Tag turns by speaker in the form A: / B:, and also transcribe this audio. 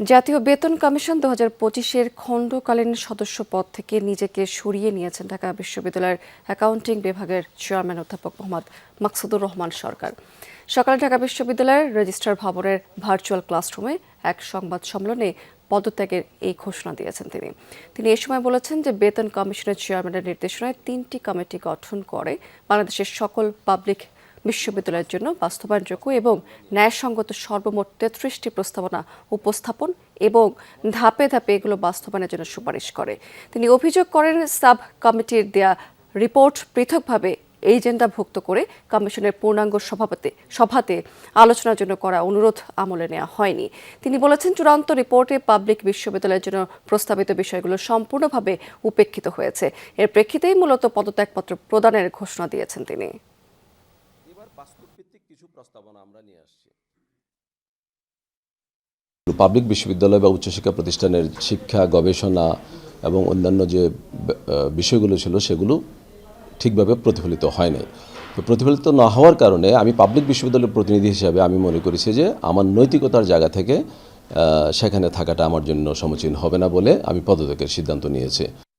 A: জাতীয় বেতন কমিশন দু হাজার পঁচিশের খণ্ডকালীন সদস্য পদ থেকে নিজেকে সরিয়ে নিয়েছেন ঢাকা বিশ্ববিদ্যালয়ের অ্যাকাউন্টিং বিভাগের চেয়ারম্যান অধ্যাপক মোহাম্মদ মাকসুদুর রহমান সরকার। সকালে ঢাকা বিশ্ববিদ্যালয়ের রেজিস্ট্রার ভবনের ভার্চুয়াল ক্লাসরুমে এক সংবাদ সম্মেলনে পদত্যাগের এই ঘোষণা দিয়েছেন তিনি। তিনি এ সময় বলেছেন যে বেতন কমিশনের চেয়ারম্যানের নির্দেশনায় তিনটি কমিটি গঠন করে বাংলাদেশের সকল পাবলিক বিশ্ববিদ্যালয়ের জন্য বাস্তবায়নযোগ্য এবং ন্যায়সঙ্গত সর্বমোট তেত্রিশটি প্রস্তাবনা উপস্থাপন এবং ধাপে ধাপে এগুলো বাস্তবায়নের জন্য সুপারিশ করে। তিনি অভিযোগ করেন, সাব কমিটির দেয়া রিপোর্ট পৃথকভাবে এজেন্ডাভুক্ত করে কমিশনের পূর্ণাঙ্গ সভাপতি সভাতে আলোচনার জন্য করা অনুরোধ আমলে নেওয়া হয়নি। তিনি বলেছেন, চূড়ান্ত রিপোর্টে পাবলিক বিশ্ববিদ্যালয়ের জন্য প্রস্তাবিত বিষয়গুলো সম্পূর্ণভাবে উপেক্ষিত হয়েছে। এর প্রেক্ষিতেই মূলত পদত্যাগপত্র প্রদানের ঘোষণা দিয়েছেন তিনি।
B: বাস্তবভিত্তিক কিছু প্রস্তাবনা আমরা নিয়ে আসছি।
C: পাবলিক বিশ্ববিদ্যালয় বা উচ্চশিক্ষা প্রতিষ্ঠানের শিক্ষা, গবেষণা এবং অন্যান্য যে বিষয়গুলো ছিল সেগুলো ঠিকভাবে প্রতিফলিত হয় নাই। তো প্রতিফলিত না হওয়ার কারণে আমি পাবলিক বিশ্ববিদ্যালয়ের প্রতিনিধি হিসাবে আমি মনে করেছি যে, আমার নৈতিকতার জায়গা থেকে সেখানে থাকাটা আমার জন্য সমীচীন হবে না বলে আমি পদত্যাগের সিদ্ধান্ত নিয়েছি।